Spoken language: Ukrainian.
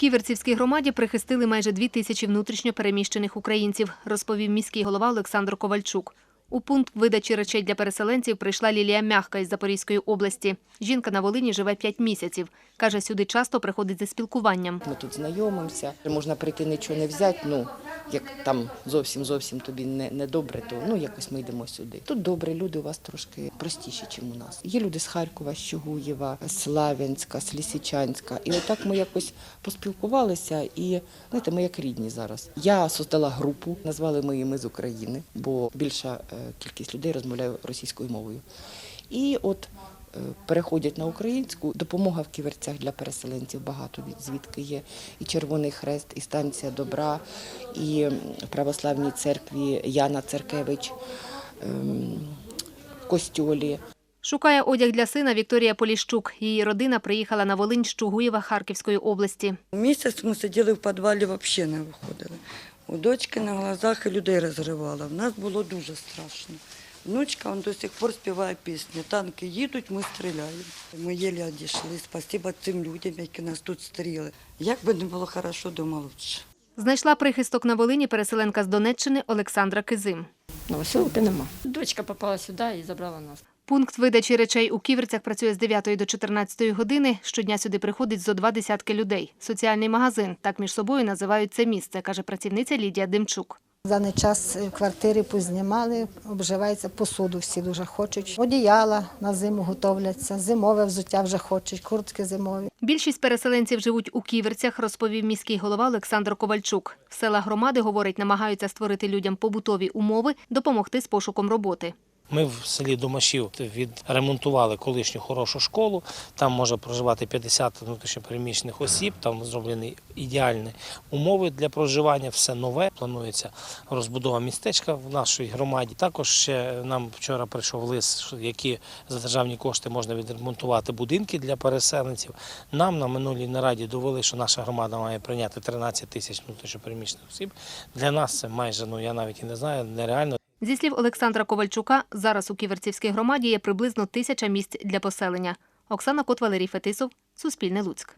Ківерцівській громаді прихистили майже дві тисячі внутрішньо переміщених українців, розповів міський голова Олександр Ковальчук. У пункт видачі речей для переселенців прийшла Лілія Мягка із Запорізької області. Жінка на Волині живе 5 місяців. Каже, сюди часто приходить за спілкуванням. Ми тут знайомимося. Можна прийти нічого не взяти. Ну як там зовсім зовсім тобі не, не добре, то ну якось ми йдемо сюди. Тут добре, люди у вас трошки простіші, ніж у нас. Є люди з Харкова, з Славянська, з. І отак ми якось поспілкувалися, і знаєте, ми як рідні зараз. Я создала групу, назвали ми «Ми з України, бо більша е, кількість людей розмовляє російською мовою. І от переходять на українську. Допомога в ківерцях для переселенців багато від звідки є. І Червоний Хрест, і станція добра, і в православній церкві Яна Церкевич ем, в костьолі. Шукає одяг для сина Вікторія Поліщук. Її родина приїхала на Волинь з Чугуєва Харківської області. Місяць ми сиділи в підвалі, взагалі не виходили. У дочки на глазах і людей розривала. В нас було дуже страшно. Внучка он до сих пор співає пісні. Танки їдуть, ми стріляємо. Ми єлі одійшли. Спасибо цим людям, які нас тут стріли. Як би не було хорошо, дома лучше. Знайшла прихисток на Волині переселенка з Донеччини Олександра Кизим. Новоселки нема. Дочка попала сюди і забрала нас. Пункт видачі речей у Ківерцях працює з 9 до 14 години. Щодня сюди приходить зо два десятки людей. Соціальний магазин так між собою називають це місце, каже працівниця Лідія Демчук. В даний час е, квартири познімали, обживається посуду, всі дуже хочуть. Одіяла на зиму готовляться, зимове взуття вже хочуть, куртки зимові. Більшість переселенців живуть у Ківерцях, розповів міський голова Олександр Ковальчук. Села громади, говорить, намагаються створити людям побутові умови, допомогти з пошуком роботи. Ми в селі Домашів відремонтували колишню хорошу школу. Там може проживати 50 внутрішньопереміщених осіб. Там зроблені ідеальні умови для проживання. Все нове. Планується розбудова містечка в нашій громаді. Також ще нам вчора прийшов лист, які за державні кошти можна відремонтувати будинки для переселенців. Нам на минулій нараді довели, що наша громада має прийняти 13 тисяч внутрішньопереміщених осіб. Для нас це майже ну я навіть і не знаю, нереально. Зі слів Олександра Ковальчука, зараз у Ківерцівській громаді є приблизно тисяча місць для поселення. Оксана Кот, Валерій Фетисов, Суспільне Луцьк.